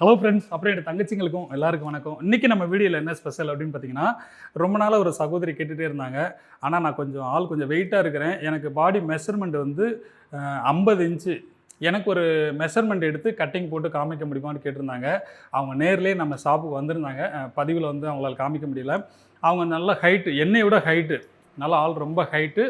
Hello friends அப்புறம் என் தங்கச்சிங்களுக்கும் எல்லாருக்கும் வணக்கம். இன்றைக்கி நம்ம வீடியோவில் என்ன ஸ்பெஷல் அப்படின்னு பார்த்தீங்கன்னா ரொம்ப நாளாக ஒரு சகோதரி கேட்டுகிட்டே இருந்தாங்க. ஆனால் நான் கொஞ்சம் ஆள் கொஞ்சம் வெயிட்டாக இருக்கிறேன். எனக்கு பாடி மெஷர்மெண்ட் வந்து ஐம்பது இன்ச்சு. எனக்கு ஒரு மெஷர்மெண்ட் எடுத்து கட்டிங் போட்டு காமிக்க முடியுமான்னு கேட்டிருந்தாங்க. அவங்க நேர்லேயே நம்ம ஷாப்புக்கு வந்திருந்தாங்க. பதிவில் வந்து அவங்களால் காமிக்க முடியல. அவங்க நல்ல ஹைட்டு என்னை விட ஹைட்டு நல்ல ஆள் ரொம்ப ஹைட்டு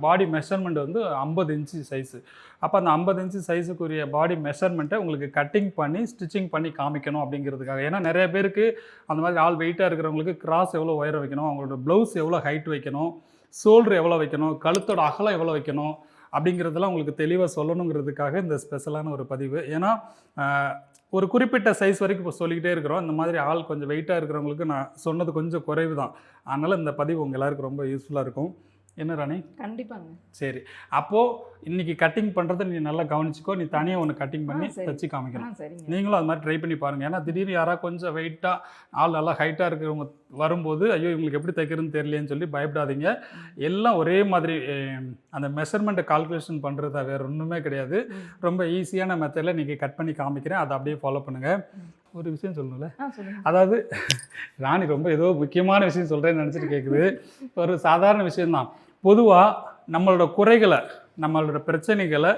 பாடி மெஷர்மெண்ட் வந்து ஐம்பது இன்ச்சு சைஸு அப்போ அந்த ஐம்பது இன்ச்சு சைஸுக்குரிய பாடி மெஷர்மெண்ட்டை உங்களுக்கு கட்டிங் பண்ணி ஸ்டிச்சிங் பண்ணி காமிக்கணும் அப்படிங்கிறதுக்காக. ஏன்னா நிறைய பேருக்கு அந்த மாதிரி ஆள் வெயிட்டாக இருக்கிறவங்களுக்கு கிராஸ் எவ்வளோ உயரம் வைக்கணும் அவங்களோட ப்ளவுஸ் எவ்வளோ ஹைட் வைக்கணும் ஷோல்டர் எவ்வளோ வைக்கணும் கழுத்தோட அகலம் எவ்வளோ வைக்கணும் அப்படிங்கிறதெல்லாம் உங்களுக்கு தெளிவாக சொல்லணுங்கிறதுக்காக இந்த ஸ்பெஷலான ஒரு பதிவு. ஏன்னா ஒரு குறிப்பிட்ட சைஸ் வரைக்கும் இப்போ சொல்லிக்கிட்டே இருக்கிறோம். இந்த மாதிரி ஆள் கொஞ்சம் வெயிட்டாக இருக்கிறவங்களுக்கு நான் சொன்னது கொஞ்சம் குறைவு தான் அதனால் இந்த பதிவு உங்கள் எல்லாருக்கும் ரொம்ப யூஸ்ஃபுல்லாக இருக்கும். என்ன ராணி? கண்டிப்பாங்க. சரி. அப்போது இன்னைக்கு கட்டிங் பண்ணுறதை நீ நல்லா கவனிச்சுக்கோ. நீ தனியாக ஒன்று கட்டிங் பண்ணி. தச்சு காமிக்கணும் நீங்களும் அது மாதிரி ட்ரை பண்ணி பாருங்கள் ஏன்னா திடீர்னு யாராவது கொஞ்சம் வெயிட்டாக ஆள் நல்லா ஹைட்டாக இருக்கிறவங்க வரும்போது ஐயோ இவங்களுக்கு எப்படி தைக்கிறதுன்னு தெரியலையேன்னு சொல்லி பயப்படாதீங்க. எல்லாம் ஒரே மாதிரி அந்த மெஷர்மெண்ட்டை கால்குலேஷன் பண்ணுறதா வேறு ஒன்றுமே கிடையாது. ரொம்ப ஈஸியான மெத்தடில் நீங்கள் கட் பண்ணி காமிக்கிறேன். அதை அப்படியே ஃபாலோ பண்ணுங்கள் ஒரு விஷயம் சொல்லணும்ல? அதாவது ராணி ரொம்ப ஏதோ முக்கியமான விஷயம் சொல்கிறேன்னு நினச்சிட்டு கேட்குது ஒரு சாதாரண விஷயம்தான். பொதுவாக நம்மளோட குறைகளை நம்மளோட பிரச்சனைகளை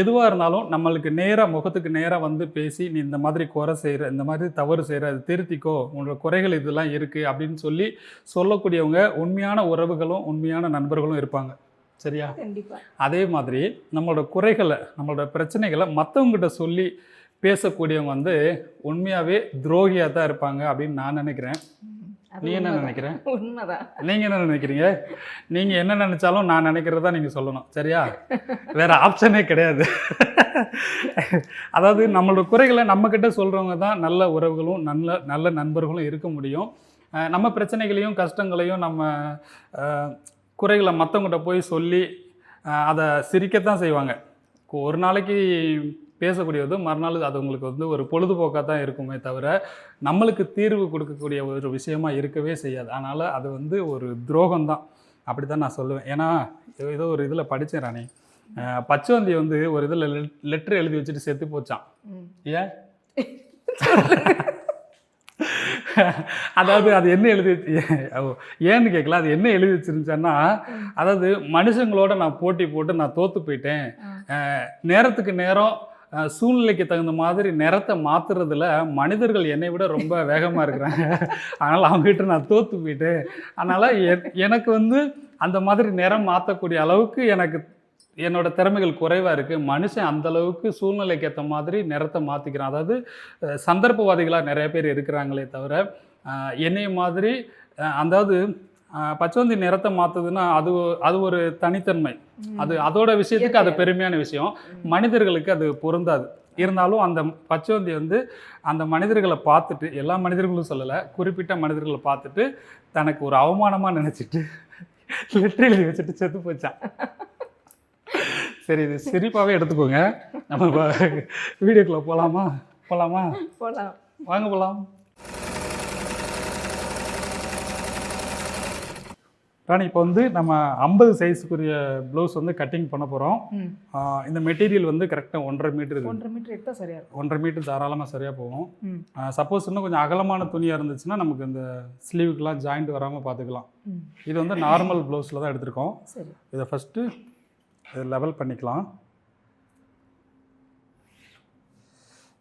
எதுவாக இருந்தாலும் நம்மளுக்கு நேராக முகத்துக்கு நேராக வந்து பேசி நீ இந்த மாதிரி குறை செய்கிற இந்த மாதிரி தவறு செய்கிற அது திருத்திக்கோ. உன்னோட குறைகள் இதெல்லாம் இருக்குது அப்படின்னு சொல்லி சொல்லக்கூடியவங்க உண்மையான உறவுகளும் உண்மையான நண்பர்களும் இருப்பாங்க. சரியா? அதே மாதிரி நம்மளோட குறைகளை நம்மளோட பிரச்சனைகளை மற்றவங்ககிட்ட சொல்லி பேசக்கூடியவங்க வந்து உண்மையாகவே துரோகியாக தான் இருப்பாங்க அப்படின்னு நான் நினைக்கிறேன். நீ என்ன உண்மைதான். நினைக்கிற உண்மைதான். நீங்கள் என்ன நினைக்கிறீங்க? நீங்கள் என்ன நினச்சாலும் நான் நினைக்கிறதா நீங்கள் சொல்லணும். சரியா? வேற ஆப்ஷனே கிடையாது. அதாவது நம்மளோட குறைகளை நம்மக்கிட்ட சொல்கிறவங்க தான் நல்ல உறவுகளும் நல்ல நல்ல நண்பர்களும் இருக்க முடியும். நம்ம பிரச்சனைகளையும் கஷ்டங்களையும் நம்ம குறைகளை மற்றவங்ககிட்ட போய் சொல்லி அதை சிரிக்கத்தான் செய்வாங்க. ஒரு நாளைக்கு பேசக்கூடியது. மறுநாள் அது உங்களுக்கு வந்து ஒரு பொழுதுபோக்காக தான் இருக்குமே தவிர நம்மளுக்கு தீர்வு கொடுக்கக்கூடிய ஒரு விஷயமா இருக்கவே செய்யாது. அதனால் அது வந்து ஒரு துரோகம் தான். அப்படி தான் நான் சொல்லுவேன். ஏன்னா ஏதோ ஒரு இதில் படித்தேன் ராணி. அஹ் பச்சோந்தி வந்து ஒரு இதில் லெட்டர் எழுதி வச்சுட்டு செத்து போச்சான். ஏன்? அதாவது அது என்ன எழுதி ஏன்னு கேட்கல அது என்ன எழுதி வச்சிருந்துச்சான்னா அதாவது மனுஷங்களோட நான் போட்டி போட்டு நான் தோத்து போயிட்டேன். நேரத்துக்கு நேரம் சூழ்நிலைக்கு தகுந்த மாதிரி நிறத்தை மாத்துறதுல மனிதர்கள் என்னை விட ரொம்ப வேகமாக இருக்கிறாங்க. அதனால் அவங்ககிட்ட நான் தோத்து போயிட்டேன். அதனால் எனக்கு வந்து அந்த மாதிரி நிறம் மாற்றக்கூடிய அளவுக்கு எனக்கு என்னோட திறமைகள் குறைவாக இருக்குது மனுஷன் அந்த அளவுக்கு சூழ்நிலைக்கு ஏற்ற மாதிரி நிறத்தை மாற்றிக்கிறான் அதாவது சந்தர்ப்பவாதிகளாக நிறைய பேர் இருக்கிறாங்களே தவிர என்னைய மாதிரி அதாவது பச்சோந்தி நிறத்தை மாற்றுதுன்னா அது அது ஒரு தனித்தன்மை. அது அதோட விஷயத்துக்கு அது. பெருமையான விஷயம். மனிதர்களுக்கு அது பொருந்தாது. இருந்தாலும் அந்த பச்சோந்தி வந்து அந்த மனிதர்களை பார்த்துட்டு எல்லா மனிதர்களும் சொல்லலை குறிப்பிட்ட மனிதர்களை பார்த்துட்டு தனக்கு ஒரு அவமானமாக நினச்சிட்டு லெட்டர் எழுதி வச்சுட்டு செத்து போச்சான் சரி இது சிரிப்பாகவே எடுத்துக்கோங்க. நம்ம வீடியோக்குள்ளே போகலாமா போகலாமா போலாம். வாங்க போகலாம் ராணி இப்போ வந்து நம்ம ஐம்பது சைஸுக்குரிய ப்ளவுஸ் வந்து கட்டிங் பண்ண போகிறோம். இந்த மெட்டீரியல் வந்து கரெக்டாக ஒன்றரை மீட்டர் ஒன்றரை மீட்டர் எடுத்தா சரியா இருக்கும். ஒன்றரை மீட்டர் தாராளமாக சரியாக போகும். சப்போஸ் இன்னும் கொஞ்சம் அகலமான துணியாக இருந்துச்சுன்னா நமக்கு இந்த ஸ்லீவுக்கெலாம் ஜாயிண்ட் வராமல் பார்த்துக்கலாம். இது வந்து நார்மல் ப்ளவுஸில் தான் எடுத்திருக்கோம். இதை ஃபஸ்ட்டு இதை லெவல் பண்ணிக்கலாம்.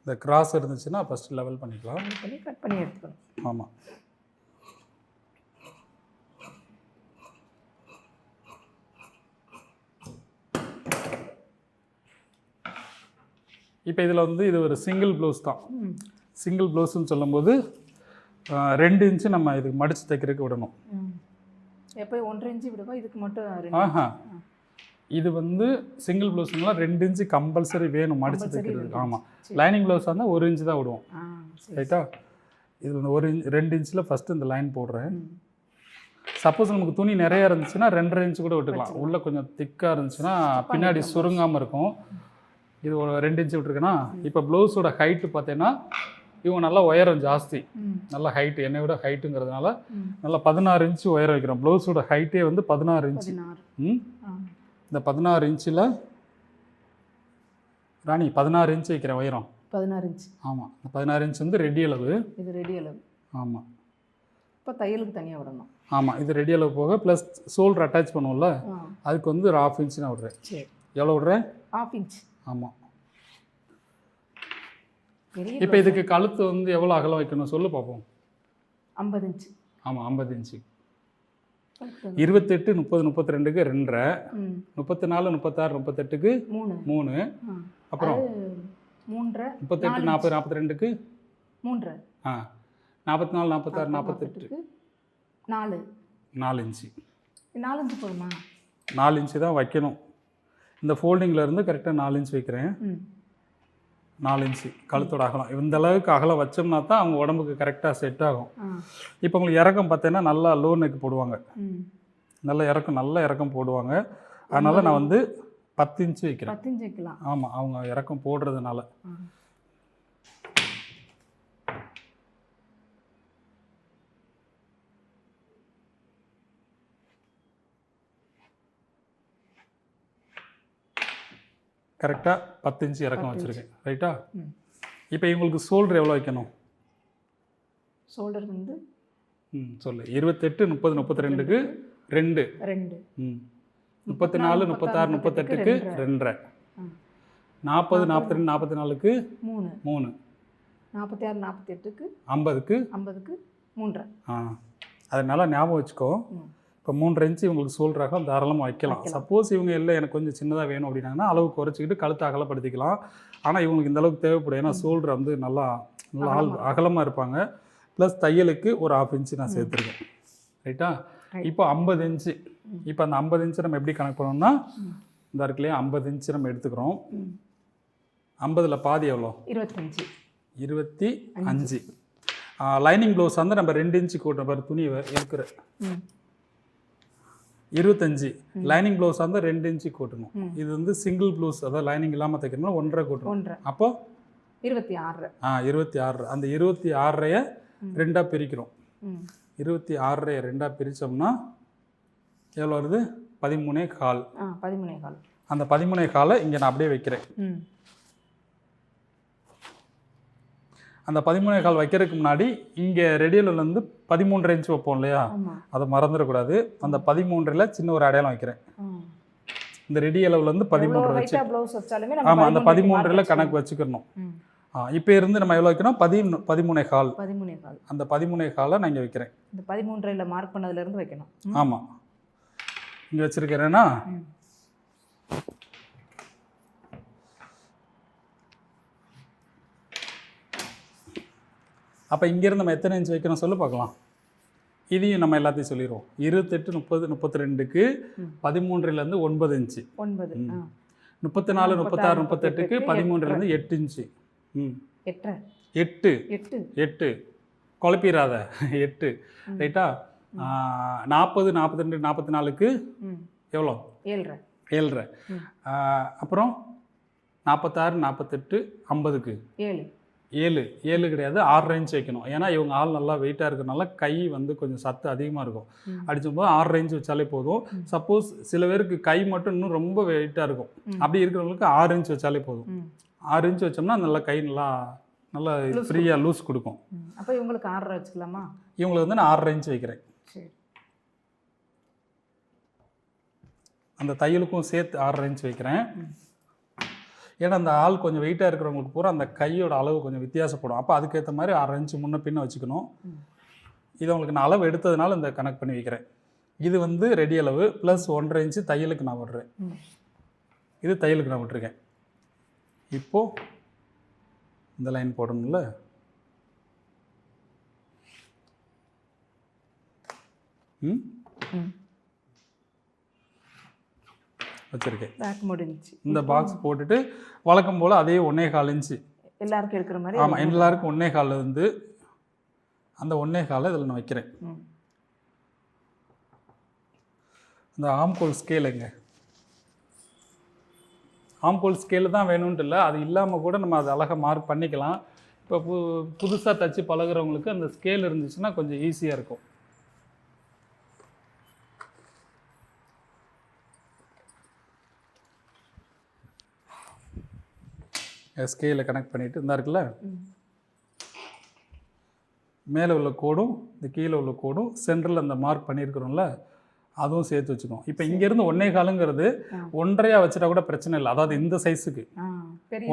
இந்த கிராஸ் இருந்துச்சுன்னா ஃபஸ்ட்டு லெவல் பண்ணிக்கலாம். கட் பண்ணி கட் பண்ணி எடுத்துக்கணும். ஆமாம் இப்போ இதில் வந்து இது ஒரு சிங்கிள் ப்ளவுஸ் தான். சிங்கிள் ப்ளவுஸ்னு சொல்லும்போது ரெண்டு இன்ச்சு நம்ம இதுக்கு மடித்து தைக்கிறதுக்கு விடணும். எப்போ ஒன்றரை இன்ச்சு விடுவா? இதுக்கு மட்டும் ஆஹா. இது வந்து சிங்கிள் ப்ளவுஸ்லாம் ரெண்டு இன்ச்சு கம்பல்சரி வேணும் மடித்து தைக்கிறதுக்கு ஆமாம். லைனிங் ப்ளவுஸ் இருந்தால் ஒரு இன்ச்சு தான் விடுவோம். ரைட்டா இதில் இந்த ஒரு இன்ச் ரெண்டு இன்ச்சில் ஃபஸ்ட்டு இந்த லைன் போடுறேன். சப்போஸ் நமக்கு துணி நிறைய இருந்துச்சுன்னா ரெண்டரை இன்ச்சு கூட விட்டுக்கலாம். உள்ளே கொஞ்சம் திக்காக இருந்துச்சுன்னா பின்னாடி சுருங்காமல் இருக்கும். இது ஒரு ரெண்டு இன்ச்சு விட்டுருக்கேன்னா இப்போ ப்ளவுஸோட ஹைட்டு பார்த்தீங்கன்னா இவங்க நல்லா உயரம் ஜாஸ்தி. நல்ல ஹைட்டு என்னை விட ஹைட்டுங்கிறதுனால. நல்லா பதினாறு இன்ச்சு உயரம் வைக்கிறோம். ப்ளவுஸோட ஹைட்டே வந்து பதினாறு இன்ச்சு. இந்த பதினாறு இன்ச்சில் ராணி பதினாறு இன்ச்சு வைக்கிறேன் உயரம் பதினாறு இன்ச் ஆமாம் இந்த பதினாறு இன்ச் வந்து ரெடி அளவு. இது ரெடி அளவு. ஆமாம் இப்போ தையலுக்கு தனியாக விடணும். ஆமாம் இது ரெடி அளவு போக ப்ளஸ் ஷோல்டர் அட்டாச் பண்ணுவோம்ல அதுக்கு வந்து ஒரு ஆஃப் இன்ச் நான் விட்றேன். எவ்வளோ விட்றேன்? ஆஃப் இன்ச் ஆமாம் இப்போ இதுக்கு கழுத்து வந்து எவ்வளோ அகலம் வைக்கணும் சொல்லு பார்ப்போம் ஐம்பது இன்ச் ஆமாம் ஐம்பது இன்ச்சு. இருபத்தெட்டு முப்பது முப்பத்தி ரெண்டுக்கு ரெண்டரை. முப்பத்தி நாலு முப்பத்தாறு முப்பத்தெட்டுக்கு மூணு. மூணு. அப்புறம் மூன்றரை முப்பத்தெட்டு நாற்பது நாற்பத்தி ரெண்டுக்கு மூன்றரை. ஆ. நாற்பத்தி நாலு நாற்பத்தாறு நாற்பத்தெட்டு நாலு. நாலு இன்ச்சு. நாலு இன்ச்சு போதுமா? நாலு இன்ச்சு தான் வைக்கணும். இந்த ஃபோல்டிங்கில் இருந்து கரெக்டாக நாலு இன்ச் வைக்கிறேன். நாலு இன்ச்சு கழுத்தோட அகலம். இந்த அளவுக்கு அகலம் வச்சோம்னா தான் அவங்க உடம்புக்கு கரெக்டாக செட் ஆகும். இப்போ உங்களுக்கு இறக்கம் பார்த்தீங்கன்னா நல்லா லோ நெக் போடுவாங்க. நல்ல இறக்கம் நல்ல இறக்கம் போடுவாங்க. அதனால் நான் வந்து பத்து இன்ச்சு வைக்கிறேன். ஆமாம் அவங்க இறக்கம் போடுறதுனால. கரெக்டாக பத்து இன்ச்சு இறக்கம் வச்சுருக்கேன் ரைட்டா இப்போ இவங்களுக்கு ஷோல்டர் எவ்வளோ வைக்கணும்? ஷோல்டர் வந்து ம் சொல்லு. இருபத்தெட்டு முப்பது முப்பத்தி ரெண்டுக்கு ரெண்டு. ரெண்டு. ம். முப்பத்தி நாலு முப்பத்தாறு முப்பத்தெட்டுக்கு ரெண்டரை. நாற்பது நாற்பத்தி ரெண்டு நாற்பத்தி நாலுக்கு மூணு. மூணு. நாற்பத்தி ஆறு நாற்பத்தி எட்டுக்கு ஐம்பதுக்கு ஐம்பதுக்கு மூன்றரை. ஆ. அதை நல்லா ஞாபகம் வச்சுக்கோ. இப்போ மூன்றரை இன்ச்சு இவங்களுக்கு ஷோல்டராக தாராளமாக வைக்கலாம். சப்போஸ் இவங்க இல்லை எனக்கு கொஞ்சம் சின்னதாக வேணும் அப்படின்னாங்கன்னா அளவு குறைச்சிக்கிட்டு கழுத்தை அகலப்படுத்திக்கலாம். ஆனால் இவங்களுக்கு இந்த அளவுக்கு தேவைப்படும். ஏன்னா ஷோல்டர் வந்து நல்லா நல்லா ஆள் அகலமாக இருப்பாங்க. ப்ளஸ் தையலுக்கு ஒரு ஆஃப் இன்ச்சு நான் சேர்த்துருக்கேன். ரைட்டா. இப்போ ஐம்பது இன்ச்சு இப்போ அந்த ஐம்பது இன்ச்சு நம்ம எப்படி கணக்கு பண்ணோம்னா இந்த இருக்கு இல்லையா ஐம்பது இன்ச்சு நம்ம எடுத்துக்கிறோம். ஐம்பதில் பாதி எவ்வளோ? இருபத்தஞ்சு. இருபத்தி அஞ்சு. லைனிங் ப்ளவுஸ் வந்து நம்ம ரெண்டு இன்ச்சு கூட்டுற பாரு துணி இருக்கிற இருபத்தஞ்சு. லைனிங் ப்ளவுஸ் வந்து ரெண்டு இன்ச்சு கூட்டணும். இது வந்து சிங்கிள் ப்ளவுஸ் அதாவது லைனிங் இல்லாமல் தைக்கணும்னா ஒன்றரை கூட்டணும். ஒன்றரை. அப்போ? இருபத்தி ஆறு. ஆ இருபத்தி ஆறு. அந்த இருபத்தி ஆறரைய ரெண்டாக பிரிக்கிறோம். இருபத்தி ஆறரைய ரெண்டாக பிரித்தோம்னா எவ்வளோ வருது? பதிமூணே கால். பதிமூணே கால். அந்த பதிமூணே காலை இங்கே நான் அப்படியே வைக்கிறேன் ம் அந்த பதிமூணே கால் வைக்கிறதுக்கு முன்னாடி இங்கே ரெடியலில் வந்து பதிமூன்றரை இன்ச் வைப்போம் இல்லையா? அதை மறந்துடக்கூடாது. அந்த பதிமூன்றில் சின்ன ஒரு அடையாளம் வைக்கிறேன். இந்த ரெடி அளவுல இருந்து பதிமூன்று வச்சு. ஆமாம் அந்த பதிமூன்றில் கணக்கு வச்சுக்கணும். இப்போ இருந்து நம்ம எவ்வளோ வைக்கணும் பதி பதிமூணே கால். பதிமூணே கால். அந்த பதிமூணே காலை நான் இங்கே வைக்கிறேன். இந்த பதிமூன்றையில் மார்க் பண்ணதுலேருந்து வைக்கணும். ஆமாம் இங்கே வச்சிருக்கிறேன்னா அப்போ இங்கேருந்து நம்ம எத்தனை இன்ச் வைக்கணும் சொல்லு பார்க்கலாம். இதையும் நம்ம எல்லாத்தையும் சொல்லிடுவோம் இருபத்தெட்டு முப்பது முப்பத்தி ரெண்டுக்கு. பதிமூன்றுலேருந்து ஒன்பது இன்ச்சு ஒன்பது முப்பத்தி நாலு முப்பத்தாறு முப்பத்தெட்டுக்கு பதிமூன்றுலேருந்து எட்டு. இன்ச்சு ம். எட்டு. எட்டு. எட்டு. குழப்பிடாத எட்டு. ரைட்டா? நாற்பது நாற்பத்தி ரெண்டு நாற்பத்தி நாலுக்கு எவ்வளோ? ஏழ்ரை. ஏழ்ரை. அப்புறம் நாற்பத்தாறு நாற்பத்தெட்டு ஐம்பதுக்கு. ஏழு. ஏழு ஏழு கிடையாது ஆறரை இன்ச் வைக்கணும். ஏன்னா இவங்க ஆள் நல்லா வெயிட்டாக இருக்கறனால கை வந்து கொஞ்சம் சத்து அதிகமாக இருக்கும். அடிச்சும்போது ஆறரை இன்ச் வச்சாலே போதும். சப்போஸ் சில பேருக்கு கை மட்டும் இன்னும் ரொம்ப வெயிட்டாக இருக்கும். அப்படி இருக்கிறவங்களுக்கு ஆறு இன்ச் வச்சாலே போதும். ஆறு இன்ச் வச்சோம்னா நல்லா கை நல்லா நல்லா ஃப்ரீயாக லூஸ் கொடுக்கும். அப்போ இவங்களுக்கு ஆறரை வச்சுக்கலாமா? இவங்களுக்கு வந்து நான் ஆறரை இன்ச் வைக்கிறேன். அந்த தையலுக்கும் சேர்த்து ஆறரை இன்ச் வைக்கிறேன். ஏன்னா அந்த ஆள் கொஞ்சம் வெயிட்டாக இருக்கிறவங்களுக்கு பூரா அந்த கையோட அளவு கொஞ்சம் வித்தியாசப்படும். அப்போ அதுக்கேற்ற மாதிரி அரை இன்ச்சு முன்ன பின்ன வச்சுக்கணும். இது உங்களுக்கு நான் அளவு எடுத்ததுனால இந்த கணக்கு பண்ணி வைக்கிறேன். இது வந்து ரெடி அளவு ப்ளஸ் ஒன்றரை இன்ச்சு தையலுக்கு நான் விடுறேன். இது தையலுக்கு நான் விட்டுருக்கேன். இப்போது இந்த லைன் போடணும்ல. ம். வச்சுருக்கேன். பேக் முடிஞ்சுச்சு. இந்த பாக்ஸ் போட்டுட்டு வழக்கம் போல் அதே ஒன்றே கால் இன்ச்சு. எல்லாருக்கும் எடுக்கிற மாதிரி ஆமாம் எல்லாருக்கும் ஒன்றே கால் வந்து அந்த ஒன்றே காலை இதில் நான் வைக்கிறேன். இந்த ஆம்கோல் ஸ்கேல் எங்க? ஆம்கோல் ஸ்கேல் தான் வேணும்ன்ட்டு இல்லை அது இல்லாமல் கூட நம்ம அதை அழகாக மார்க் பண்ணிக்கலாம். இப்போ பு புதுசாக தச்சு பழகுறவங்களுக்கு அந்த ஸ்கேல் இருந்துச்சுன்னா கொஞ்சம் ஈஸியாக இருக்கும். ஸ்கேலை கனெக்ட் பண்ணிவிட்டு இந்த இருக்குல்ல? மேலே உள்ள கோடும் இந்த கீழே உள்ள கோடும் சென்டரில் அந்த மார்க் பண்ணியிருக்கிறோம்ல அதுவும் சேர்த்து வச்சுக்கணும். இப்போ இங்கேருந்து ஒன்னே காலுங்கிறது ஆ. ஒன்றையா வச்சுட்டா கூட பிரச்சனை இல்லை. அதாவது இந்த சைஸுக்கு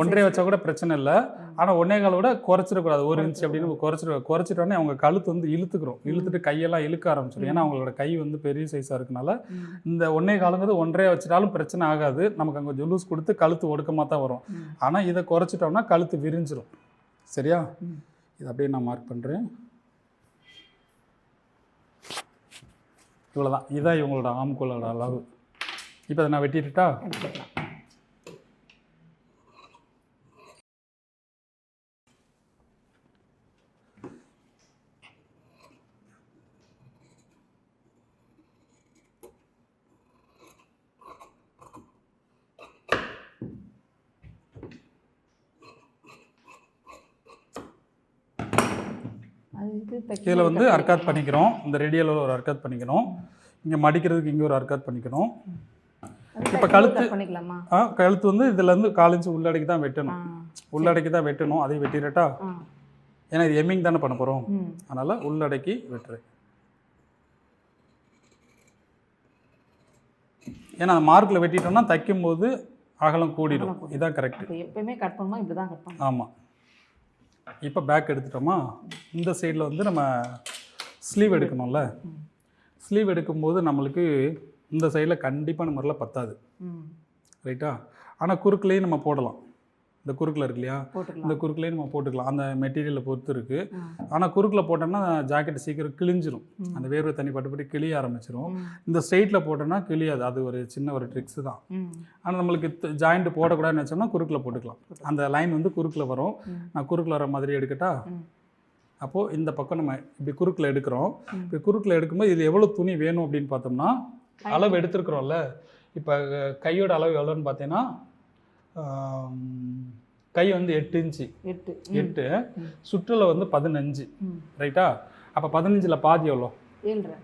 ஒன்றரை வச்சா கூட பிரச்சனை இல்லை. ஆனால் ஒன்னே காலை விட குறைச்சிடக்கூடாது. ஒரு இன்ச் அப்படின்னு குறைச்சிட குறைச்சிட்டோன்னே அவங்க கழுத்து வந்து இழுத்துக்கிறோம். இழுத்துட்டு கையெல்லாம் இழுக்க ஆரம்பிச்சிடும். ஏன்னா அவங்களோட கை வந்து பெரிய சைஸாக இருக்கனால இந்த ஒன்னே காலுங்கிறது ஒன்றரையா வச்சிட்டாலும் பிரச்சனை ஆகாது. நமக்கு அங்கே கொஞ்சம் லூஸ் கொடுத்து கழுத்து ஒடுக்கமாக தான் வரும். ஆனால் இதை குறைச்சிட்டோம்னா கழுத்து விரிஞ்சிரும். சரியா. இது அப்படியே நான் மார்க் பண்ணுறேன் இவ்வளோதான் இதுதான் இவங்களோட ஆம்கோலோட அளவு. இப்போ அதை நான் வெட்டிட்டுட்டா? தைக்கும் இதில் போது வந்து கட் அர்க்காத் பண்ணிக்கிறோம். இந்த ரேடியலில் ஒரு அர்க்காத் பண்ணிக்கணும் இங்கே மடிக்கிறதுக்கு இங்கே ஒரு அர்க்காத் பண்ணிக்கணும் இப்ப தைக்கும் போது கழுத்து- ஆ கழுத்து வந்து இதுலேருந்து காலிஞ்சு உள்ளடக்கி தான் வெட்டணும். உள்ளடக்கி தான் வெட்டணும். அதையும் வெட்டிடட்டா? ஏன்னா இது எம்மிங் தானே பண்ண போகிறோம் அதனால் உள்ளடக்கி வெட்டுறேன். ஏன்னா மார்க்கில் வெட்டிட்டோம்னா தைக்கும்போது அகலம் கூடிடும். அகலம் கூடிடும். இதான் கரெக்ட் எப்பயுமே கட் பண்ணும்போது இப்படி தான் கட் பண்ணணும். ஆமாம் இப்போ பேக் எடுத்துட்டோமா? இந்த சைடில் வந்து நம்ம ஸ்லீவ் எடுக்கணும்ல. ஸ்லீவ் எடுக்கும்போது நம்மளுக்கு இந்த சைடில் கண்டிப்பான முறையில் பத்தாது. ரைட்டா ஆனால் குறுக்குலேயும் நம்ம போடலாம். இந்த குறுக்கில் இருக்கு இல்லையா? இந்த குறுக்குலேயும் நம்ம போட்டுக்கலாம். அந்த மெட்டீரியலை பொறுத்து இருக்குது. ஆனால் குறுக்கில் போட்டோம்னா ஜாக்கெட் சீக்கிரம் கிழிஞ்சிரும். அந்த வேர்வை தண்ணி பட்டுப்பட்டு கிளிய ஆரம்பிச்சிரும். இந்த ஸ்ட்ரெயிட்டில் போட்டோம்னா கிளியாது. அது ஒரு சின்ன ஒரு ட்ரிக்ஸ் தான். ஆனால் நம்மளுக்கு ஜாயிண்ட் போடக்கூடாதுன்னு வச்சோம்னா குறுக்கில் போட்டுக்கலாம். அந்த லைன் வந்து குறுக்கில் வரும். நான் குறுக்கில் வர மாதிரி எடுக்கட்டா. அப்போது இந்த பக்கம் நம்ம இப்படி குறுக்கில் எடுக்கிறோம். இப்போ குறுக்கில் எடுக்கும்போது இது எவ்வளோ துணி வேணும் அப்படின்னு பார்த்தோம்னா அளவு எடுத்துருக்குறோம்ல. இப்போ கையோட அளவு எவ்வளோன்னு பார்த்தீங்கன்னா கை வந்து எட்டு இன்ச்சு. எட்டு. எட்டு. சுற்றுல வந்து பதினஞ்சு. ரைட்டா? அப்போ பதினஞ்சில் பாதி எவ்வளோ? ஏழ்ரை.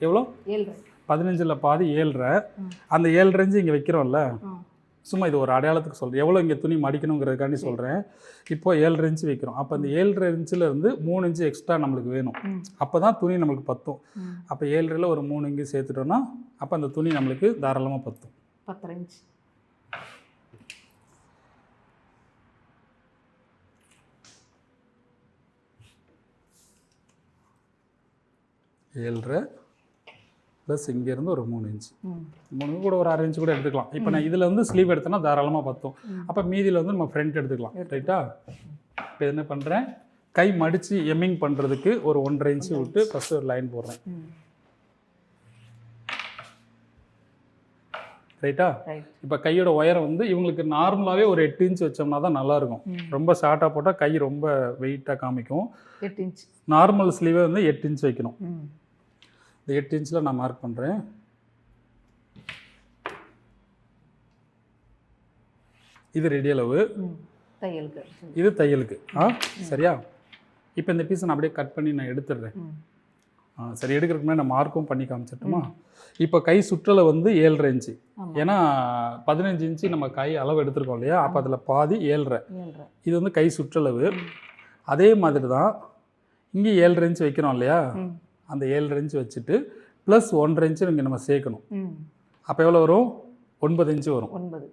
எவ்வளோ? ஏழ்ரை. பதினஞ்சில் பாதி ஏழ்ரை. அந்த ஏழ்ரைஞ்சு இங்கே வைக்கிறோம்ல? சும்மா இது ஒரு அடையாளத்துக்கு சொல்கிறேன் எவ்வளோ இங்கே துணி மடிக்கணுங்கிறதுக்காண்டி சொல்கிறேன் இப்போ ஏழரை இன்ச்சு வைக்கிறோம். அப்போ அந்த ஏழரை இன்ச்சில் இருந்து மூணு இன்ச்சு எக்ஸ்ட்ரா நம்மளுக்கு வேணும். அப்போ தான் துணி நம்மளுக்கு பத்தும். அப்போ ஏழரையில் ஒரு மூணு இங்கே சேர்த்துட்டோம்னா அப்போ அந்த துணி நம்மளுக்கு தாராளமாக பத்தும். பத்தரை இன்ச் ஏழரை ப்ளஸ் இங்கேருந்து ஒரு மூணு இன்ச்சு மூணு கூட ஒரு அரை இன்ச்சு கூட எடுத்துக்கலாம். இப்போ நான் இதில் வந்து ஸ்லீவ் எடுத்தேன்னா தாராளமாக பத்தும். ம். அப்போ மீதியில் வந்து நம்ம ஃப்ரண்ட் எடுத்துக்கலாம். ரைட்டா இப்போ என்ன பண்ணுறேன் கை மடித்து எம்மிங் பண்ணுறதுக்கு ஒரு ஒன்றரை இன்ச்சு விட்டு ஃபஸ்ட்டு ஒரு லைன் போடுறேன். ரைட்டா ரைட் இப்போ கையோட உயரம் வந்து இவங்களுக்கு நார்மலாகவே ஒரு எட்டு இன்ச் வச்சோம்னா தான் நல்லாயிருக்கும். ரொம்ப ஷார்ட்டாக போட்டால் கை ரொம்ப வெயிட்டாக காமிக்கும். இன்ச் நார்மல் ஸ்லீவே வந்து எட்டு இன்ச் வைக்கணும். இந்த எட்டு இன்ச்சில் நான் மார்க் பண்ணுறேன் இது ரெடி அளவு. தையலுக்கு. இது தையலுக்கு. ஆ சரியா? இப்போ இந்த பீஸை நான் அப்படியே கட் பண்ணி நான் எடுத்துடுறேன். ஆ சரி எடுக்கிறதுக்கு முன்னாடி நான் மார்க்கும் பண்ணி காமிச்சிட்டுமா இப்போ கை சுற்றலை வந்து ஏழரை இன்ச்சு. ஏன்னா பதினஞ்சு இன்ச்சு நம்ம கை அளவு எடுத்திருக்கோம் இல்லையா? அப்போ அதில் பாதி ஏழரை. இது வந்து கை சுற்றளவு. அதே மாதிரி தான் இங்கே ஏழரை இன்ச் வைக்கிறோம் இல்லையா? அந்த ஏழரை இன்ச் வச்சுட்டு ப்ளஸ் ஒன்றரை இன்ச்சு இங்கே நம்ம சேர்க்கணும். அப்போ எவ்வளோ வரும்? ஒன்பது இன்ச்சு வரும். ஒன்பது.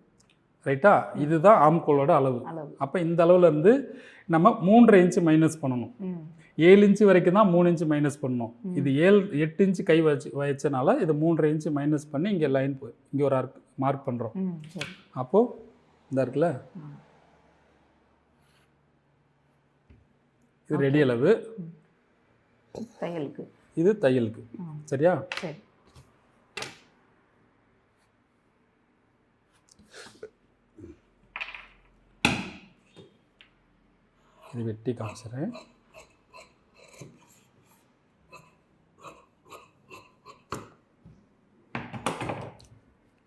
ரைட்டா இதுதான் ஆம்கோலோட அளவு. அப்போ இந்த அளவுல இருந்து நம்ம மூன்றரை இன்ச்சு மைனஸ் பண்ணணும். ஏழு இன்ச்சு வரைக்கும் தான் மூணு இன்ச்சு மைனஸ் பண்ணணும். இது ஏழு எட்டு இன்ச்சு கை வச்சு வச்சனால இது மூன்றரை இன்ச்சு மைனஸ் பண்ணி இங்கே லைன் இங்கே ஒரு மார்க் பண்ணுறோம் அப்போது இந்த இருக்குல்ல. இது ரெடி அளவு. தையலுக்கு. இது தையலுக்கு. சரியா? சரி. இது வெட்டி காமிச்சிடுறேன்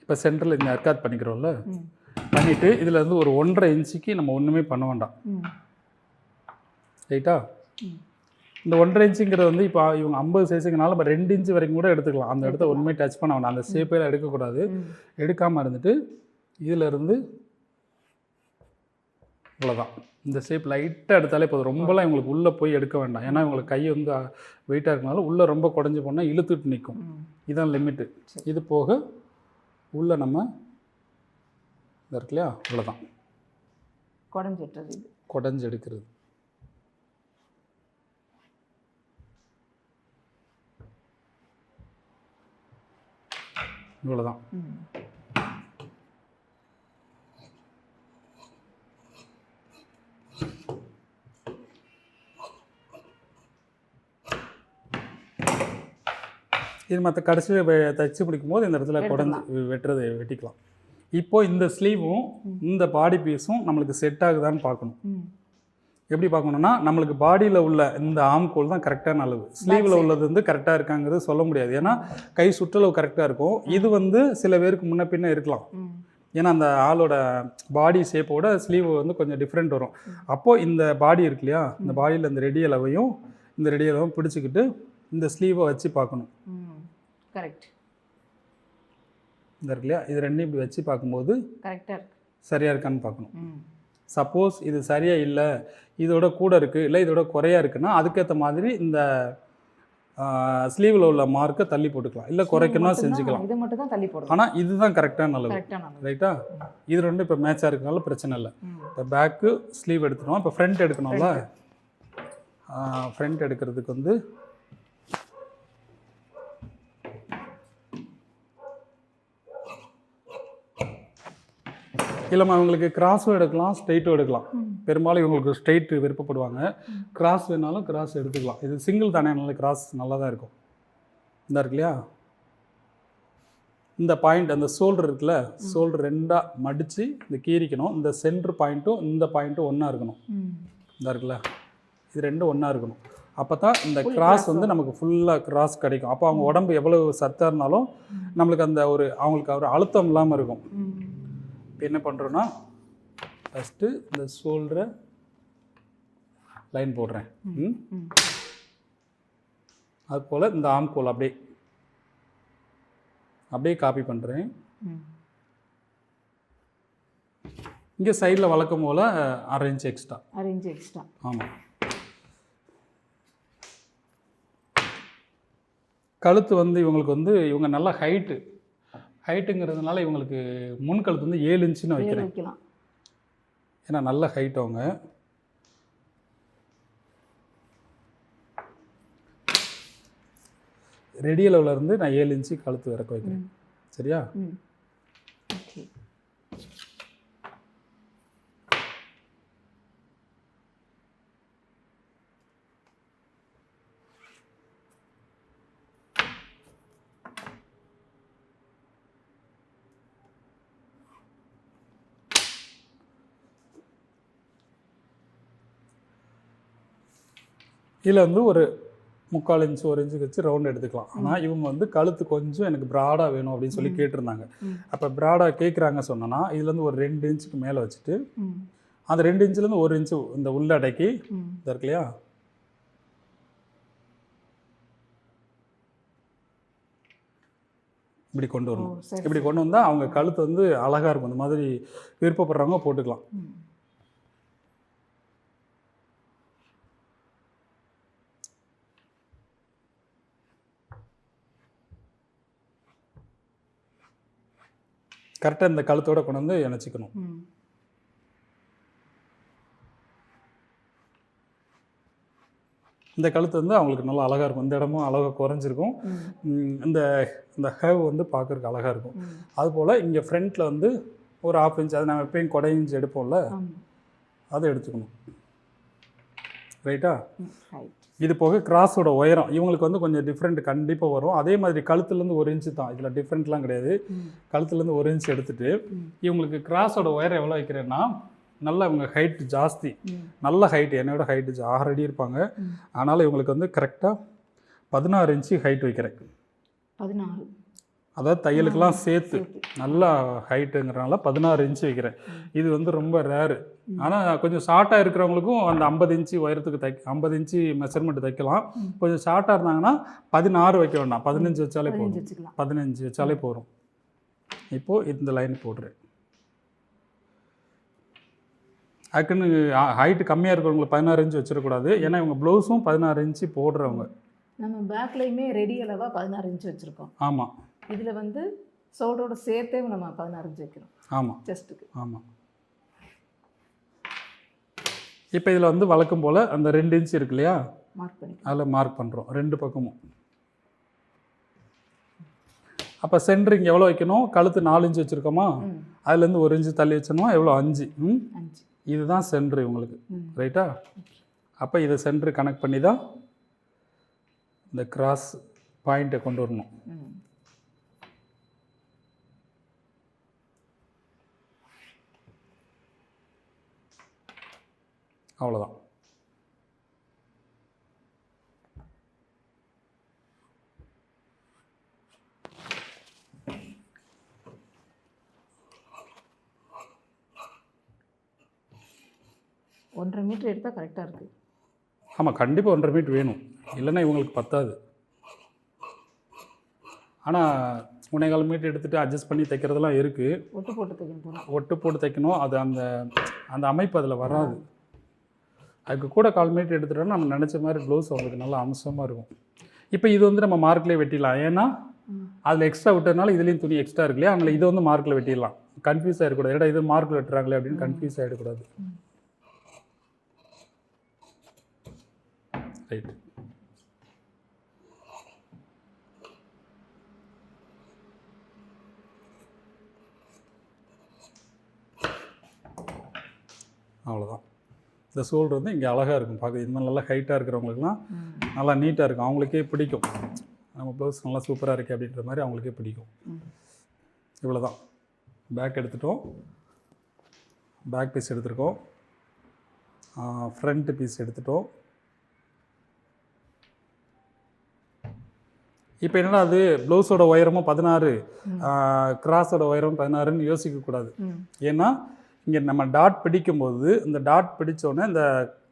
இப்போ சென்டரில் இந்த அர்க்காத் பண்ணிக்கிறோம்ல? ம். பண்ணிவிட்டு இதில் இருந்து ஒரு ஒன்றரை இன்ச்சுக்கு நம்ம ஒன்றுமே பண்ண வேண்டாம். ரைட்டா இந்த ஒன்றரை இன்ச்சுங்கிறது வந்து இப்போ இவங்க ஐம்பது சைஸுக்குனால நம்ம ரெண்டு இன்ச்சு வரைக்கும் கூட எடுத்துக்கலாம். அந்த இடத்த ஒன்றுமே டச் பண்ண வேண்டாம் அந்த ஷேப்பையில் எடுக்கக்கூடாது. எடுக்காமல் இருந்துட்டு இதில் இருந்து இவ்வளோதான் இந்த ஷேப் லைட்டாக எடுத்தாலே போதும். ரொம்பலாம் இவங்களுக்கு உள்ளே போய் எடுக்க வேண்டாம். ஏன்னா இவங்களுக்கு கை வந்து வெயிட்டாக இருக்கனால உள்ளே ரொம்ப குடஞ்சி போனால் இழுத்துட்டு நிற்கும் ம். இதான் லிமிட்டு. இது போக உள்ளே நம்ம இது இருக்கு இல்லையா? இது. குடஞ்சி எடுக்கிறது. இவ்வளோதான் இது மற்ற கடைசியில் தைச்சு பிடிக்கும்போது இந்த இடத்துல குடஞ்சி வெட்டுறது வெட்டிக்கலாம். இப்போ இந்த ஸ்லீவும் இந்த பாடி பீஸும் நம்மளுக்கு செட் ஆகுதான்னு பார்க்கணும். எப்படி பார்க்கணும்னா நம்மளுக்கு பாடியில் உள்ள இந்த ஆம்கோல் தான் கரெக்டான அளவு. ஸ்லீவில் உள்ளது வந்து கரெக்டாக இருக்காங்கிறது சொல்ல முடியாது. ஏன்னா கை சுற்றளவு கரெக்டாக இருக்கும். இது வந்து சில பேருக்கு முன்ன பின்ன இருக்கலாம். ஏன்னா அந்த ஆளோட பாடி ஷேப்போட ஸ்லீவ் வந்து கொஞ்சம் டிஃப்ரெண்ட் வரும். அப்போது இந்த பாடி இருக்கு இல்லையா? இந்த பாடியில் இந்த ரெடி அளவையும் இந்த ரெடி அளவும் பிடிச்சிக்கிட்டு இந்த ஸ்லீவை வச்சு பார்க்கணும். கரெக்ட் இந்த இருக்கு இல்லையா? இது ரெண்டையும் இப்படி வச்சு பார்க்கும்போது கரெக்டாக இருக்கு. சரியாக இருக்கான்னு பார்க்கணும். சப்போஸ் இது சரியாக இல்லை இதோட கூட இருக்குது இல்லை இதோட குறையா இருக்குன்னா அதுக்கேற்ற மாதிரி இந்த ஸ்லீவில் உள்ள மார்க்கை தள்ளி போட்டுக்கலாம். இல்லை குறைக்கணும் செஞ்சுக்கலாம். இதை மட்டும் தான் தள்ளி ஆனால் இதுதான் கரெக்டான அளவு. அளவு. ரைட்டா இது ரெண்டும் இப்போ மேட்சாக இருக்கனால பிரச்சனை இல்லை. இப்போ பேக்கு ஸ்லீவ் எடுத்துட்டோம்? இப்போ ஃப்ரண்ட் எடுக்கணும்ல? ஃப்ரண்ட் எடுக்கிறதுக்கு வந்து இல்லைம்மா இவங்களுக்கு கிராஸும் எடுக்கலாம் ஸ்ட்ரெயிட்டும் எடுக்கலாம். பெரும்பாலும் இவங்களுக்கு ஸ்ட்ரெயிட் விருப்பப்படுவாங்க. கிராஸ் வேணாலும் கிராஸ் எடுத்துக்கலாம். இது சிங்கிள் தானே நல்ல கிராஸ் நல்லா தான் இருக்கும். இந்த இருக்கு இல்லையா? இந்த பாயிண்ட் அந்த ஷோல்டர் இருக்குல்ல ஷோல்டர் ரெண்டாக மடித்து இந்த கீறிக்கணும். இந்த சென்டர் பாயிண்ட்டும் இந்த பாயிண்ட்டும் ஒன்றா இருக்கணும். இந்த இருக்குல்ல? இது ரெண்டும் ஒன்றா இருக்கணும். அப்போ தான் இந்த கிராஸ் வந்து நமக்கு ஃபுல்லாக கிராஸ் கிடைக்கும். அப்போ அவங்க உடம்பு எவ்வளவு சத்தாக இருந்தாலும் நம்மளுக்கு அந்த ஒரு அவங்களுக்கு ஒரு அழுத்தம் இல்லாமல் இருக்கும். இப்போ என்ன பண்ணுறோன்னா ஃபஸ்ட்டு இந்த ஷோல்டரை லைன் போடுறேன். அது போல் இந்த ஆம்கோல் அப்படியே அப்படியே காப்பி பண்ணுறேன் இங்கே சைடில் வழக்கம் போல் அரை இன்ச் எக்ஸ்ட்ரா அரேஞ்ச் எக்ஸ்ட்ரா ஆமாம் கழுத்து வந்து இவங்களுக்கு வந்து இவங்க நல்ல ஹைட்டு ஹைட்டுங்கிறதுனால இவங்களுக்கு முன் கழுத்து வந்து ஏழு இன்ச்சுன்னு வைக்கிறேன். வைக்கலாம். ஏன்னா நல்ல ஹைட் அவங்க. ரெடி அளவுல இருந்து நான் ஏழு இன்ச்சு கழுத்து இறக்க வைக்கிறேன். சரியா ம் ஓகே இதில் வந்து ஒரு முக்கால் இன்ச்சு ஒரு இன்ச்சு வச்சு ரவுண்ட் எடுத்துக்கலாம். ஆனால் இவங்க வந்து கழுத்து கொஞ்சம் எனக்கு ப்ராடாக வேணும் அப்படின்னு சொல்லி கேட்டிருந்தாங்க. அப்போ ப்ராடாக கேட்குறாங்க சொன்னோன்னா இதுலேருந்து ஒரு ரெண்டு இன்ச்சுக்கு மேலே வச்சுட்டு அந்த ரெண்டு இன்ச்சுலேருந்து ஒரு இன்ச்சு இந்த உள்ளடக்கி ம். இந்த இருக்கு இல்லையா? இப்படி கொண்டு வரணும். இப்படி கொண்டு வந்தால் அவங்க கழுத்து வந்து அழகாக இருக்கும். இந்த மாதிரி விருப்பப்படுறவங்க போட்டுக்கலாம். கரெக்டாக இந்த கழுத்தோட கொண்டு வந்து இணைச்சிக்கணும் இந்த கழுத்து வந்து அவங்களுக்கு நல்லா அழகாக இருக்கும். இந்த இடமும் அழகாக குறைஞ்சிருக்கும். இந்த இந்த ஹேவ் வந்து பார்க்கறதுக்கு அழகாக இருக்கும். அதுபோல் இங்கே ஃப்ரண்ட்டில் வந்து ஒரு ஆஃப் இன்ச் அது நம்ம எப்பயும் கொடை இன்ச் எடுப்போம்ல. அதை எடுத்துக்கணும். ரைட்டா இது போக கிராஸோட உயரம். இவங்களுக்கு வந்து கொஞ்சம் டிஃப்ரெண்ட் கண்டிப்பாக வரும். அதே மாதிரி கழுத்துலேருந்து ஒரு இன்ச்சு தான். இதில் டிஃப்ரெண்ட்லாம் கிடையாது. கழுத்துலேருந்து ஒரு இன்ச் எடுத்துட்டு இவங்களுக்கு கிராஸோட உயரம் எவ்வளோ வைக்கிறேன்னா நல்லா இவங்க ஹைட் ஜாஸ்தி. நல்ல ஹைட் என்னோட ஹைட்டு ஆறு அடி இருப்பாங்க. அதனால் இவங்களுக்கு வந்து கரெக்டாக பதினாறு இன்ச்சு ஹைட் வைக்கிறேன். பதினாறு. அதாவது தையலுக்கெல்லாம் சேர்த்து. நல்லா ஹைட்டுங்கிறனால பதினாறு இன்ச்சு வைக்கிறேன் இது வந்து ரொம்ப ரேரு ஆனால் கொஞ்சம் ஷார்ட்டாக இருக்கிறவங்களுக்கும் அந்த ஐம்பது இன்ச்சு உயரத்துக்கு தை ஐம்பது இன்ச்சு மெஷர்மெண்ட் தைக்கலாம். கொஞ்சம் ஷார்ட்டாக இருந்தாங்கன்னா பதினாறு வைக்க வேண்டாம். பதினஞ்சு வச்சாலே போதும். பதினஞ்சு வச்சாலே போதும். இப்போது இந்த லைன் போடுறேன். அதுக்குன்னு ஹைட்டு கம்மியாக இருக்கிறவங்களுக்கு பதினாறு இன்ச்சு வச்சிடக்கூடாது. ஏன்னா இவங்க ப்ளவுஸும் பதினாறு இன்ச்சு போடுறவங்க. நம்ம பேக்லேயுமே ரெடி அளவாக பதினாறு இன்ச் வச்சுருக்கோம். ஆமாம் இதில் வந்து சோடோட சேர்த்தே நம்ம பதினாறு இன்ச் வைக்கிறோம் ஆமாம் செஸ்ட்டுக்கு ஆமாம் இப்போ இதில் வந்து வழக்கம் போல் அந்த ரெண்டு இன்ச் இருக்கு இல்லையா? மார்க் பண்ணிக்கலாம். அதில் மார்க் பண்ணுறோம் ரெண்டு பக்கமும். அப்போ சென்டரிங் எவ்வளோ வைக்கணும்? கழுத்து நாலு இன்ச்சு வச்சுருக்கோமா? அதுலேருந்து ஒரு இன்ச்சு தள்ளி வச்சோம்னா எவ்வளோ அஞ்சு. ம்? இதுதான் சென்ட்ரு இவங்களுக்கு. ரைட்டா அப்போ இதை சென்டர் கனெக்ட் பண்ணி தான் இந்த கிராஸ் பாயிண்ட்டை கொண்டு வரணும். அவ்வளோதான் ஒன்றரை மீட்டர் எடுத்தால் கரெக்டாக இருக்குது ஆமாம் கண்டிப்பாக ஒன்றரை மீட்டர் வேணும். இல்லைன்னா இவங்களுக்கு பத்தாது. ஆனால் முனைகால் மீட்டர் எடுத்துகிட்டு அட்ஜஸ்ட் பண்ணி தைக்கிறதெல்லாம் இருக்குது ஒட்டு போட்டு தைக்கணும் ஒட்டு போட்டு தைக்கணும். அது அந்த அந்த அமைப்பு அதில் வராது. அதுக்கு கூட கால் மீட்டர் எடுத்துட்டோம்னா நம்ம நினச்ச மாதிரி ப்ளவுஸ் அவங்களுக்கு நல்லா அம்சமாக இருக்கும். இப்போ இது வந்து நம்ம மார்க்லேயே வெட்டிடலாம். ஏன்னா அதில் எக்ஸ்ட்ரா விட்டதுனால இதுலேயும் துணி எக்ஸ்ட்ரா இருக்கு இல்லையா? அதனால் இதை வந்து மார்க்கில் வெட்டிடலாம். கன்ஃபியூஸ் ஆகிடக்கூடாது ஏடா இது மார்க்கில் வெட்டுறாங்களே அப்படின்னு கன்ஃபியூஸ் ஆகிடக்கூடாது ரைட் அவ்வளோதான் இந்த ஷோல்டர் வந்து இங்கே அழகாக இருக்கும். பார்க்க மாதிரி நல்லா ஹைட்டாக இருக்கிறவங்களுக்குலாம் நல்லா நீட்டாக இருக்கும். அவங்களுக்கே பிடிக்கும். நம்ம ப்ளவுஸ் நல்லா சூப்பராக இருக்குது அப்படின்ற மாதிரி அவங்களுக்கே பிடிக்கும். இவ்வளோ தான் பேக் எடுத்துட்டோம். பேக் பீஸ் எடுத்துருக்கோம். ஃப்ரண்ட் பீஸ் எடுத்துட்டோம். இப்போ என்னடா அது? ப்ளவுஸோட உயரமும் பதினாறு கிராஸோட உயரம் பதினாறுன்னு யோசிக்கக்கூடாது. ஏன்னா இங்கே நம்ம டாட் பிடிக்கும்போது இந்த டாட் பிடிச்சோடனே இந்த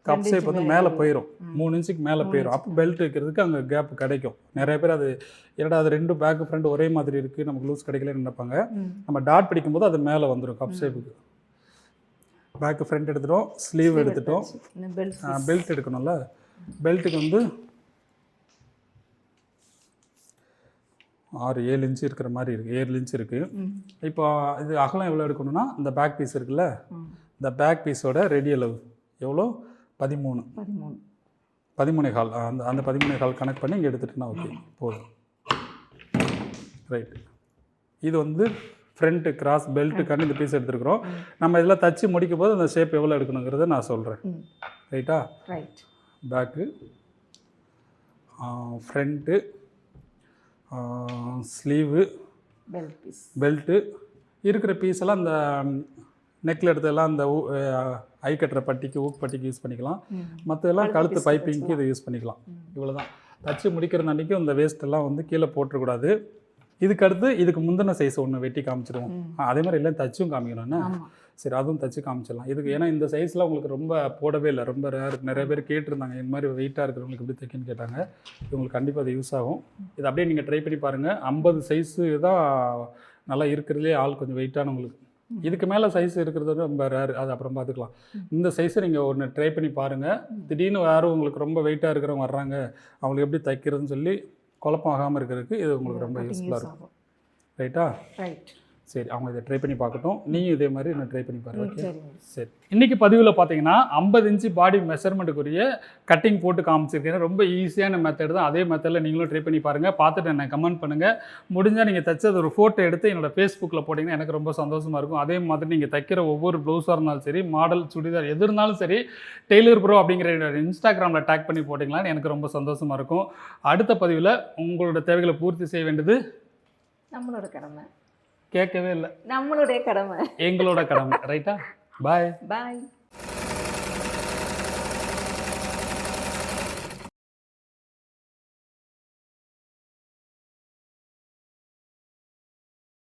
கப் ஷேப் வந்து மேல. போயிடும். மூணு இன்ச்சுக்கு மேலே போயிடும் அப்போ பெல்ட் வைக்கிறதுக்கு அங்கே கேப் கிடைக்கும். நிறைய பேர் அது என்னடா அது ரெண்டு பேக் ஃப்ரண்ட் ஒரே மாதிரி இருக்குது நமக்கு லூஸ் கிடைக்கலன்னு நினைப்பாங்க. நம்ம டாட் பிடிக்கும்போது அது மேலே வந்துடும் கப் ஷேப்புக்கு பேக்கு ஃப்ரண்ட் எடுத்துட்டோம் ஸ்லீவ் எடுத்துட்டோம். பெல்ட் எடுக்கணும்ல. பெல்ட்டுக்கு வந்து ஆறு ஏழு இன்ச்சு இருக்கிற மாதிரி இருக்குது ஏழு இன்ச்சு இருக்குது இப்போ இது அகலம் எவ்வளோ எடுக்கணும்னா இந்த பேக் பீஸ் இருக்குல்ல? இந்த பேக் பீஸோட ரெடி அளவு. எவ்வளோ? பதிமூணு. பதிமூணு. பதிமூணே கால். அந்த அந்த பதிமூணே கால் கனெக்ட் பண்ணி இங்கே எடுத்துட்டுனா ஓகே போதும். ரைட் இது வந்து ஃப்ரண்ட்டு கிராஸ் பெல்ட்டுக்கான இந்த பீஸ் எடுத்துருக்குறோம். நம்ம இதெல்லாம் தச்சு முடிக்கும் போது அந்த ஷேப் எவ்வளோ எடுக்கணுங்கிறத நான் சொல்கிறேன் ரைட்டா right back front sleeve belt piece belt இருக்கிற பீஸ் எல்லாம் இந்த நெக்கில் எடுத்ததெல்லாம் அந்த ஐ கட்டுற பட்டிக்கு ஊக் பட்டிக்கு யூஸ் பண்ணிக்கலாம். மற்றதெல்லாம் கழுத்து பைப்பிங்க்கு இதை யூஸ் பண்ணிக்கலாம். ம். இவ்வளோதான் தச்சு முடிக்கிற அன்றைக்கும் இந்த வேஸ்ட் எல்லாம் வந்து கீழே போட்டுறக்கூடாது. இதுக்கு அடுத்து இதுக்கு முந்தின சைஸ் ஒன்று வெட்டி காமிச்சிடுவோம் ம். ஆ, அதே மாதிரி எல்லாம் தச்சும் காமிக்கணும்னா சரி அதுவும் தச்சு காமிச்சிடலாம். இதுக்கு ஏன்னா இந்த சைஸில் உங்களுக்கு ரொம்ப போடவே இல்லை. ரொம்ப ரேர் நிறைய பேர் கேட்டிருந்தாங்க. இந்த மாதிரி வெயிட்டாக இருக்கிறவங்களுக்கு எப்படி தைக்கன்னு கேட்டாங்க. இவங்களுக்கு கண்டிப்பாக அது யூஸ் ஆகும். இது அப்படியே நீங்கள் ட்ரை பண்ணி பாருங்கள் ஐம்பது சைஸு தான் நல்லா இருக்கிறதுலே ஆள் கொஞ்சம் வெயிட்டானவங்களுக்கு. இதுக்கு மேலே சைஸ் இருக்கிறது ரொம்ப ரேர் அது அப்புறம் பார்த்துக்கலாம் இந்த சைஸை நீங்கள் ஒன்று ட்ரை பண்ணி பாருங்கள் திடீர்னு யாரும் உங்களுக்கு ரொம்ப வெயிட்டாக இருக்கிறவங்க வர்றாங்க. அவங்களுக்கு எப்படி தைக்கிறதுன்னு சொல்லி குழப்பம் ஆகாமல் இருக்கிறதுக்கு இது உங்களுக்கு ரொம்ப யூஸ்ஃபுல்லாக இருக்கும். ரைட்டா ரைட் சரி அவங்க இதை ட்ரை பண்ணி பார்க்கட்டும். நீயும் இதே மாதிரி நான் ட்ரை பண்ணி பாருங்க சரி. இன்னைக்கு பதிவில் பார்த்தீங்கன்னா ஐம்பது இன்ச்சு பாடி மெஷர்மெண்ட்டுக்குரிய கட்டிங் போட்டு காமிச்சிருக்கேன். ரொம்ப ஈஸியான மெத்தட் தான். அதே மெத்தடில் நீங்களும் ட்ரை பண்ணி பாருங்கள் பார்த்துட்டு என்ன கமெண்ட் பண்ணுங்கள் முடிஞ்சால் நீங்கள் தைச்சது ஒரு ஃபோட்டோ எடுத்து என்னோட ஃபேஸ்புக்கில் போட்டிங்கன்னா எனக்கு ரொம்ப சந்தோஷமாக இருக்கும். அதே மாதிரி நீங்கள் தைக்கிற ஒவ்வொரு ப்ளவுஸாக இருந்தாலும் சரி மாடல் சுடிதார் எது இருந்தாலும் சரி டெய்லர் ப்ரோ அப்படிங்கிற இன்ஸ்டாகிராமில் டேக் பண்ணி போட்டிங்களான்னு எனக்கு ரொம்ப சந்தோஷமாக இருக்கும். அடுத்த பதிவில் உங்களோட தேவைகளை பூர்த்தி செய்ய வேண்டியது நம்மளோட கடமை. கேட்கவே இல்லை. நம்மளுடைய கடமை. எங்களோட கடமை. ரைட்டா பாய் பாய்